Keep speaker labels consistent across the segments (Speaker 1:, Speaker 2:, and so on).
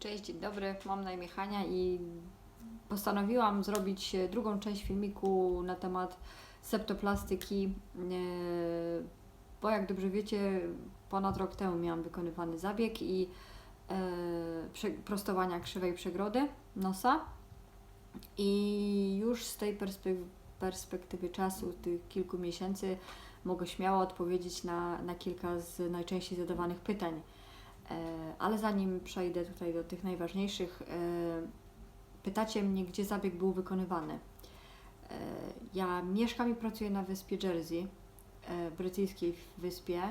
Speaker 1: Cześć, dzień dobry, mam na imię Hania i postanowiłam zrobić e, drugą część filmiku na temat septoplastyki, e, bo jak dobrze wiecie, ponad rok temu miałam wykonywany zabieg i e, prostowania krzywej przegrody nosa i już z tej perspek- perspektywy czasu, tych kilku miesięcy, mogę śmiało odpowiedzieć na, na kilka z najczęściej zadawanych pytań. E, Ale zanim przejdę tutaj do tych najważniejszych, e, pytacie mnie, gdzie zabieg był wykonywany. E, Ja mieszkam i pracuję na wyspie Jersey, brytyjskiej wyspie.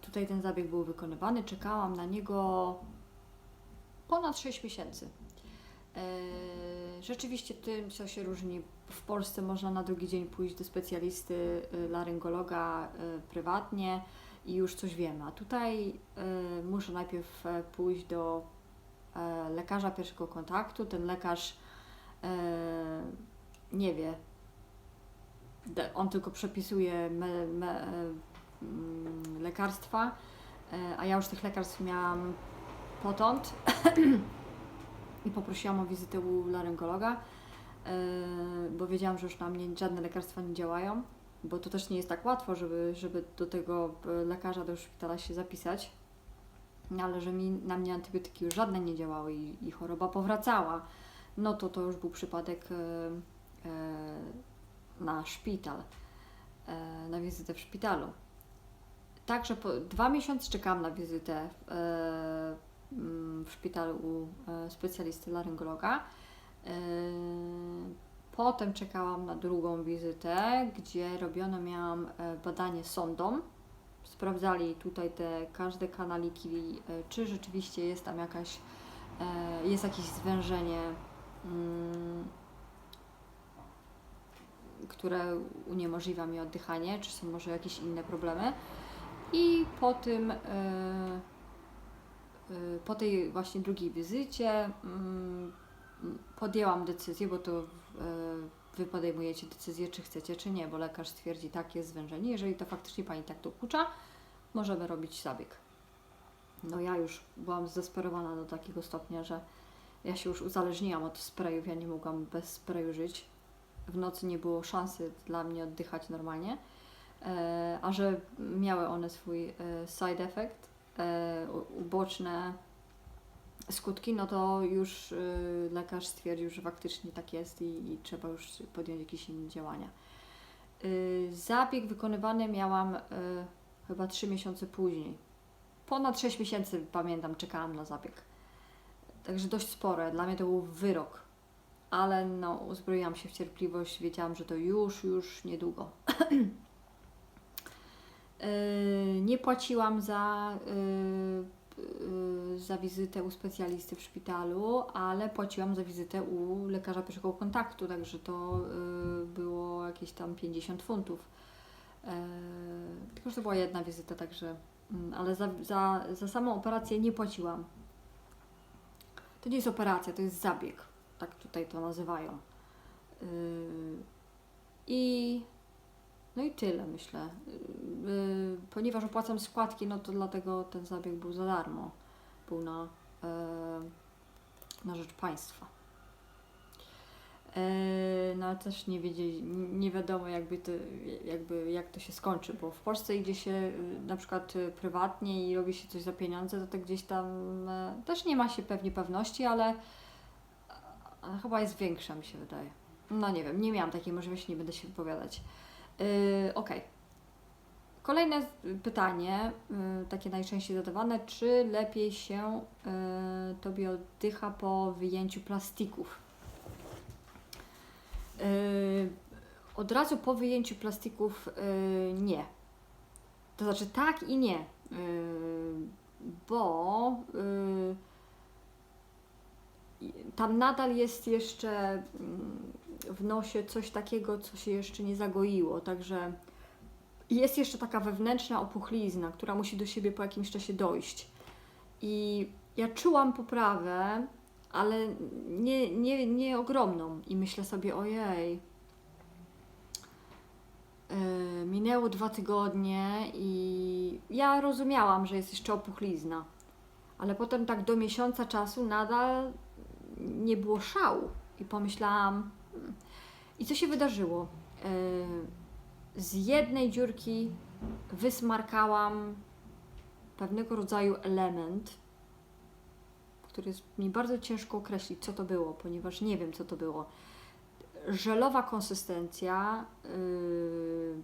Speaker 1: Tutaj ten zabieg był wykonywany. Czekałam na niego ponad 6 miesięcy. Rzeczywiście tym, co się różni, w Polsce można na drugi dzień pójść do specjalisty laryngologa prywatnie i już coś wiemy. A tutaj e, muszę najpierw e, pójść do e, lekarza pierwszego kontaktu. Ten lekarz e, nie wie. On tylko przepisuje me, me, mm, lekarstwa, a ja już tych lekarstw miałam potąd i poprosiłam o wizytę u laryngologa, bo wiedziałam, że już na mnie żadne lekarstwa nie działają bo to też nie jest tak łatwo, żeby, żeby do tego e, lekarza, do szpitala się zapisać. No, Ale że mi, na mnie antybiotyki już żadne nie działały i, i choroba powracała, no to to już był przypadek e, e, na szpital, e, na wizytę w szpitalu. Także po dwa miesiące czekałam na wizytę w, e, w szpitalu u e, specjalisty laryngologa. E, Potem czekałam na drugą wizytę, gdzie robiono miałam e, badanie sondą. Sprawdzali tutaj te każde kanaliki, e, czy rzeczywiście jest tam jakaś, e, jest jakieś zwężenie, mm, które uniemożliwia mi oddychanie, czy są może jakieś inne problemy. I po tym, po tej właśnie drugiej wizycie mm, podjęłam decyzję, bo to Wy podejmujecie decyzję, czy chcecie, czy nie, bo lekarz stwierdzi, tak, jest zwężenie. Jeżeli to faktycznie Pani tak dokucza, możemy robić zabieg. No ja już byłam zdesperowana do takiego stopnia, że ja się już uzależniłam od sprayów, ja nie mogłam bez sprayu żyć. W nocy nie było szansy dla mnie oddychać normalnie, e, a że miały one swój e, side effect, e, uboczne skutki, no to już y, lekarz stwierdził, że faktycznie tak jest i, i trzeba już podjąć jakieś inne działania. Y, zabieg wykonywany miałam y, chyba 3 miesiące później. Ponad 6 miesięcy, pamiętam, czekałam na zabieg. Także dość spore. Dla mnie to był wyrok. Ale no, uzbroiłam się w cierpliwość, wiedziałam, że to już, już niedługo. Nie płaciłam za za wizytę u specjalisty w szpitalu, ale płaciłam za wizytę u lekarza pierwszego kontaktu, także to y, było jakieś tam 50 funtów. E, tylko, że to była jedna wizyta, także, mm, ale za, za, za samą operację nie płaciłam. To nie jest operacja, to jest zabieg, tak tutaj to nazywają. Y, I no i tyle myślę. Yy, ponieważ opłacam składki, no to dlatego ten zabieg był za darmo. Był na, yy, na rzecz państwa. Yy, no ale też nie wiedzieli, nie wiadomo jakby to, jakby jak to się skończy, bo w Polsce idzie się na przykład prywatnie i robi się coś za pieniądze, to, to gdzieś tam też nie ma się pewnie pewności, ale, chyba jest większa mi się wydaje. No nie wiem, nie miałam takiej możliwości, nie będę się wypowiadać. Yy, ok. Kolejne pytanie, yy, takie najczęściej zadawane, czy lepiej się yy, Tobie oddycha po wyjęciu plastików? Yy, od razu po wyjęciu plastików nie. To znaczy tak i nie, bo tam nadal jest jeszcze mm, w nosie coś takiego, co się jeszcze nie zagoiło, także jest jeszcze taka wewnętrzna opuchlizna, która musi do siebie po jakimś czasie dojść. I ja czułam poprawę, ale nie, nie, nie ogromną. I myślę sobie, ojej, yy, minęło dwa tygodnie i ja rozumiałam, że jest jeszcze opuchlizna, Ale potem tak do miesiąca czasu nadal nie było szału i pomyślałam, hmm, i co się wydarzyło? Z jednej dziurki wysmarkałam pewnego rodzaju element, który jest mi bardzo ciężko określić, co to było, ponieważ nie wiem, co to było. Żelowa konsystencja, yy,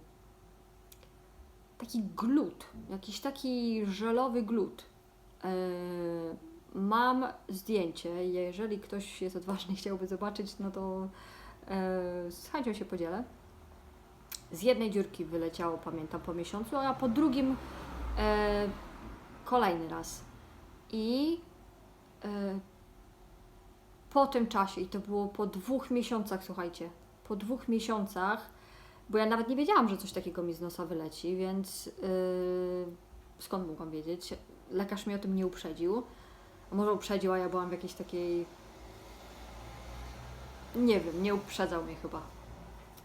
Speaker 1: taki glut, jakiś taki żelowy glut. Yy, mam zdjęcie, jeżeli ktoś jest odważny i chciałby zobaczyć, no to yy, z chęcią się podzielę. Z jednej dziurki wyleciało, pamiętam, po miesiącu, a po drugim e, kolejny raz. I e, po tym czasie, i to było po dwóch miesiącach, słuchajcie, po dwóch miesiącach, bo ja nawet nie wiedziałam, że coś takiego mi z nosa wyleci, więc e, skąd mogłam wiedzieć? Lekarz mnie o tym nie uprzedził. A Może uprzedził, a ja byłam w jakiejś takiej. Nie wiem, nie uprzedzał mnie chyba.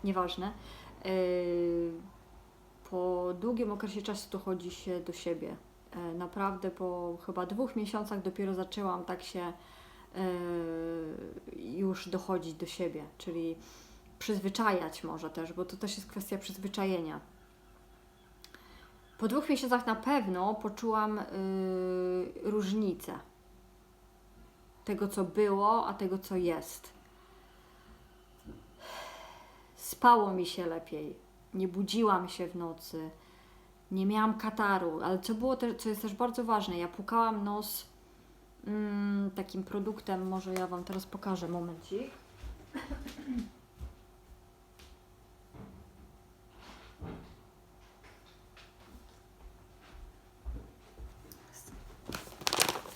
Speaker 1: Nieważne. Yy, po długim okresie czasu dochodzi się do siebie. Yy, Naprawdę po chyba dwóch miesiącach dopiero zaczęłam tak się yy, już dochodzić do siebie, czyli przyzwyczajać może też, bo to też jest kwestia przyzwyczajenia. Po dwóch miesiącach na pewno poczułam różnicę tego, co było, a tego, co jest. Spało mi się lepiej, nie budziłam się w nocy, nie miałam kataru, ale co było też, co jest też bardzo ważne, ja pukałam nos mm, takim produktem, może ja Wam teraz pokażę, momencik.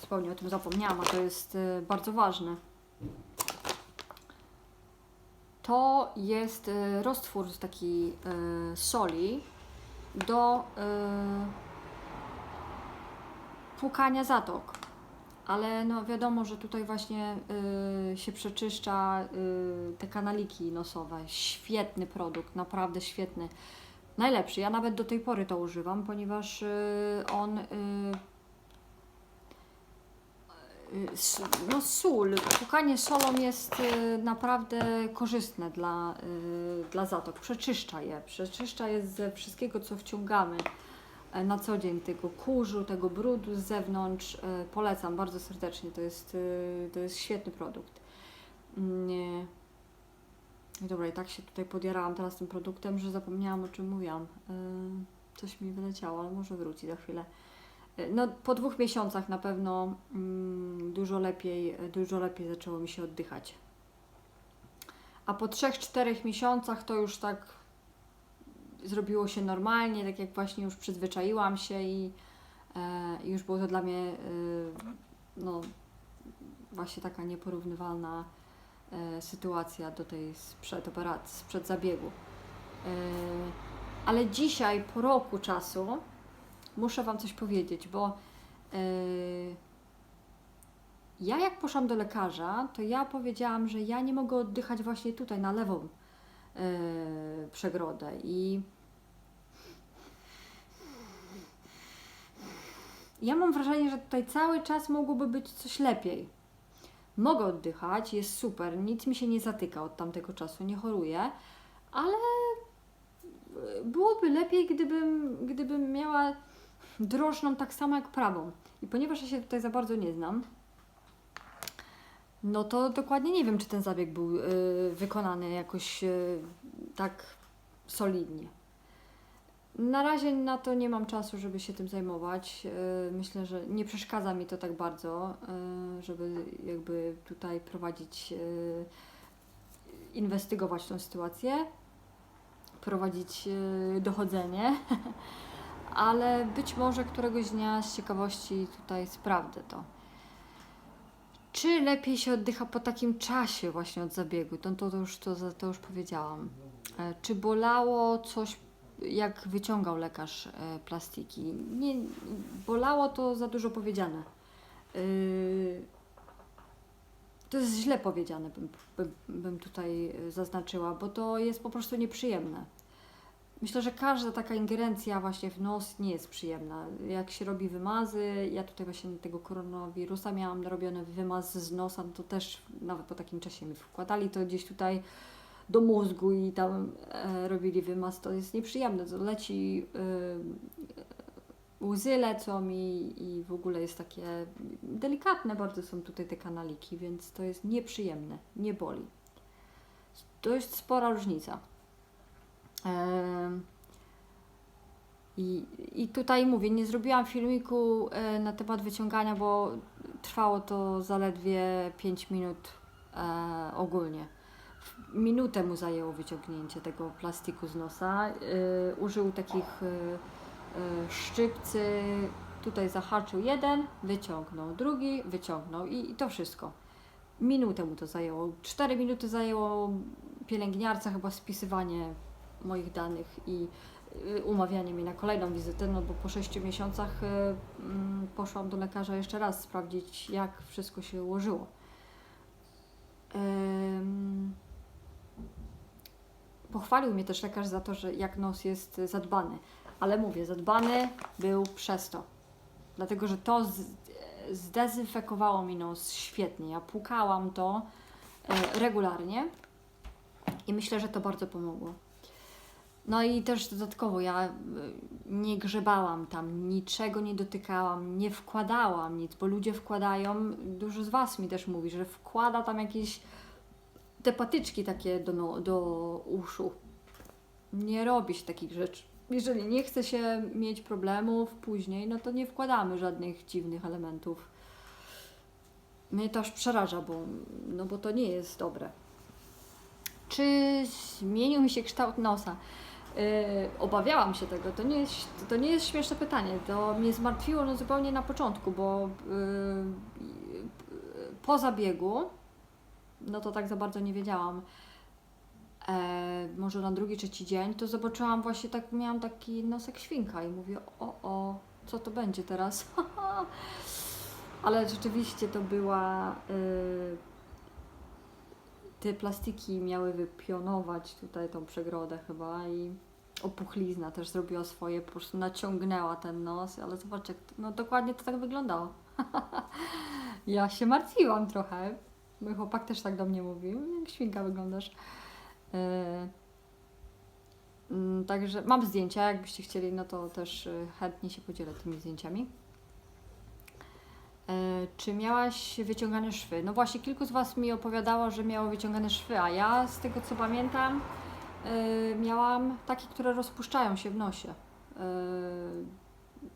Speaker 1: Zupełnie o tym zapomniałam, a to jest y, bardzo ważne. To jest y, roztwór z takiej y, soli do y, płukania zatok. Ale no wiadomo, że tutaj właśnie się przeczyszcza te kanaliki nosowe. Świetny produkt, naprawdę świetny. Najlepszy. Ja nawet do tej pory to używam, ponieważ on no sól, płukanie solą jest y, naprawdę korzystne dla, y, dla zatok. Przeczyszcza je, przeczyszcza je ze wszystkiego, co wciągamy e, na co dzień, tego kurzu, tego brudu z zewnątrz. E, Polecam bardzo serdecznie, to jest, y, to jest świetny produkt. Nie. I Dobra, i tak się tutaj podjarałam teraz tym produktem, że zapomniałam o czym mówiłam. Y, Coś mi wyleciało, ale może wróci za chwilę. No, po dwóch miesiącach na pewno mm, dużo lepiej, dużo lepiej zaczęło mi się oddychać. A po trzech, czterech miesiącach to już tak zrobiło się normalnie, tak jak właśnie już przyzwyczaiłam się i, e, już było to dla mnie e, no, właśnie taka nieporównywalna e, sytuacja do tej sprzed operacji, sprzed zabiegu. E, ale dzisiaj, po roku czasu, muszę Wam coś powiedzieć, bo e, ja jak poszłam do lekarza, to ja powiedziałam, że ja nie mogę oddychać właśnie tutaj na lewą e, przegrodę i ja mam wrażenie, że tutaj cały czas mogłoby być coś lepiej. Mogę oddychać, jest super, nic mi się nie zatyka od tamtego czasu, nie choruję, ale e, byłoby lepiej, gdybym, gdybym miała drożną tak samo jak prawą. I ponieważ ja się tutaj za bardzo nie znam, no to dokładnie nie wiem, czy ten zabieg był y, wykonany jakoś y, tak solidnie. Na razie na to nie mam czasu, żeby się tym zajmować. Y, myślę, że nie przeszkadza mi to tak bardzo, żeby jakby tutaj prowadzić, inwestygować tą sytuację, prowadzić dochodzenie, ale być może któregoś dnia z ciekawości tutaj sprawdzę to. Czy lepiej się oddycha po takim czasie właśnie od zabiegu? To, to, to, już, to, to już powiedziałam. E, Czy bolało coś, jak wyciągał lekarz e, plastiki? Nie, bolało to za dużo powiedziane. Yy, To jest źle powiedziane, bym, bym, bym tutaj e, zaznaczyła, bo to jest po prostu nieprzyjemne. Myślę, że każda taka ingerencja właśnie w nos nie jest przyjemna. Jak się robi wymazy, ja tutaj właśnie tego koronawirusa miałam robiony wymaz z nosa, no to też nawet po takim czasie mi wkładali to gdzieś tutaj do mózgu i tam e, robili wymaz, to jest nieprzyjemne. To leci, e, łzy lecą i, i w ogóle jest takie delikatne bardzo są tutaj te kanaliki, więc to jest nieprzyjemne, nie boli. Jest spora różnica. I, tutaj mówię, nie zrobiłam filmiku e, na temat wyciągania, bo trwało to zaledwie 5 minut e, ogólnie. Minutę mu zajęło wyciągnięcie tego plastiku z nosa. E, użył takich szczypcy, tutaj zahaczył jeden, wyciągnął drugi, wyciągnął i, i to wszystko. Minutę mu to zajęło. 4 minuty zajęło pielęgniarce chyba spisywanie moich danych i y, umawianie mnie na kolejną wizytę, no bo po 6 miesiącach y, mm, poszłam do lekarza jeszcze raz sprawdzić, jak wszystko się ułożyło. Pochwalił mnie też lekarz za to, że jak nos jest zadbany, ale mówię, zadbany był przez to. Dlatego, że to zdezynfekowało mi nos świetnie. Ja płukałam to e, regularnie i myślę, że to bardzo pomogło. No i też dodatkowo ja y, nie grzebałam tam, niczego nie dotykałam, nie wkładałam nic, bo ludzie wkładają, dużo z Was mi też mówi, że wkłada tam jakieś te patyczki takie do, no, do uszu. Nie robi się takich rzeczy. Jeżeli nie chce się mieć problemów później, no to nie wkładamy żadnych dziwnych elementów. Mnie to aż przeraża, bo, no bo to nie jest dobre. Czy zmienił mi się kształt nosa? Yy, obawiałam się tego. To nie, jest, to nie jest śmieszne pytanie. To mnie zmartwiło no, zupełnie na początku, bo yy, po zabiegu, no to tak za bardzo nie wiedziałam. E, może na drugi, trzeci dzień, to zobaczyłam właśnie tak, miałam taki nosek świnka i mówię, o, o, co to będzie teraz? Ale rzeczywiście to była. Yy, te plastiki miały wypionować tutaj tą przegrodę chyba i opuchlizna też zrobiła swoje, po prostu naciągnęła ten nos, ale zobaczcie, jak no dokładnie to tak wyglądało. ja się martwiłam trochę. Mój chłopak też tak do mnie mówił, jak świnka wyglądasz. Yy, Także mam zdjęcia, jakbyście chcieli, no to też y, chętnie się podzielę tymi zdjęciami. E, Czy miałaś wyciągane szwy? No właśnie, kilku z Was mi opowiadało, że miało wyciągane szwy, a ja z tego co pamiętam, e, miałam takie, które rozpuszczają się w nosie. E,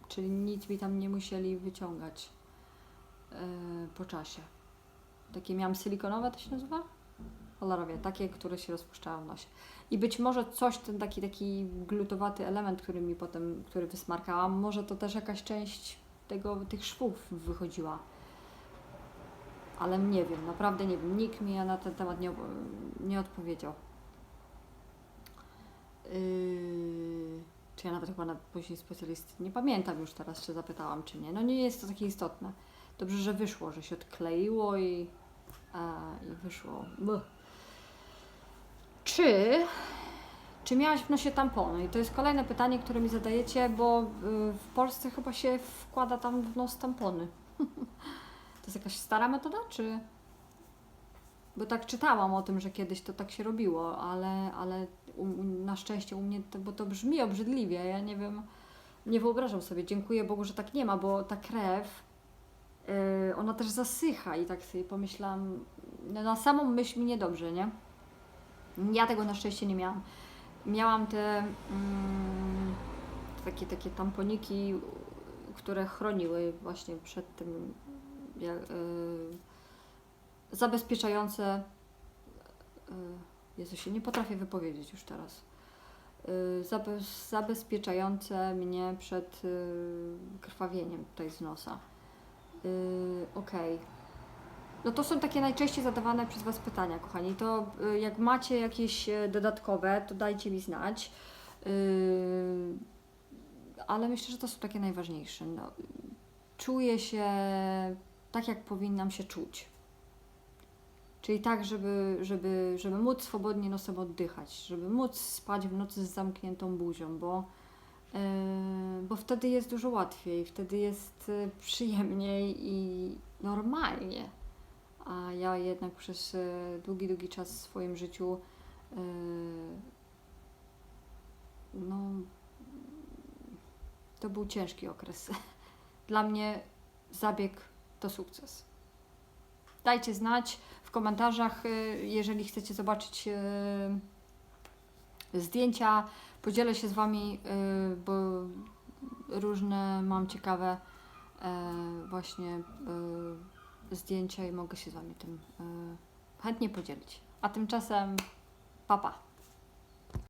Speaker 1: Czyli nic mi tam nie musieli wyciągać e, po czasie. Takie miałam silikonowe, to się nazywa? Cholera wie, takie, które się rozpuszczają w nosie. I być może coś, ten taki, taki glutowaty element, który mi potem, który wysmarkałam, może to też jakaś część tego, tych szwów wychodziła. Ale nie wiem, naprawdę nie wiem. Nikt mi na ten temat nie, nie odpowiedział. Yy, czy ja nawet chyba na później specjalisty, nie pamiętam już teraz, czy zapytałam, czy nie. No nie jest to takie istotne. Dobrze, że wyszło, że się odkleiło i, a, i wyszło. Buh. Czy czy miałaś w nosie tampony? I to jest kolejne pytanie, które mi zadajecie, bo y, w Polsce chyba się wkłada tam w nos tampony. to jest jakaś stara metoda, czy... Bo tak czytałam o tym, że kiedyś to tak się robiło, ale, ale u, na szczęście u mnie, to, bo to brzmi obrzydliwie, ja nie wiem, nie wyobrażam sobie, dziękuję Bogu, że tak nie ma, bo ta krew, y, ona też zasycha i tak sobie pomyślałam, no na samą myśl mi niedobrze, nie? Ja tego na szczęście nie miałam miałam te mm, takie, takie tamponiki, które chroniły właśnie przed tym jak, y, zabezpieczające y, Jezu, się nie potrafię wypowiedzieć już teraz. Y, zabe, zabezpieczające mnie przed y, krwawieniem tutaj z nosa. Y, Okej. No to są takie najczęściej zadawane przez Was pytania, kochani. To jak macie jakieś e, dodatkowe, to dajcie mi znać. Ale myślę, że to są takie najważniejsze. No, czuję się tak, jak powinnam się czuć. Czyli tak, żeby, żeby, żeby móc swobodnie nosem oddychać, żeby móc spać w nocy z zamkniętą buzią, bo, yy, bo wtedy jest dużo łatwiej, wtedy jest y, przyjemniej i normalnie. A ja jednak przez y, długi, długi czas w swoim życiu yy, no, to był ciężki okres. Dla mnie zabieg to sukces. Dajcie znać w komentarzach, y, jeżeli chcecie zobaczyć y, zdjęcia. Podzielę się z Wami, y, bo różne mam ciekawe właśnie zdjęcia i mogę się z Wami tym chętnie podzielić. A tymczasem papa. Pa.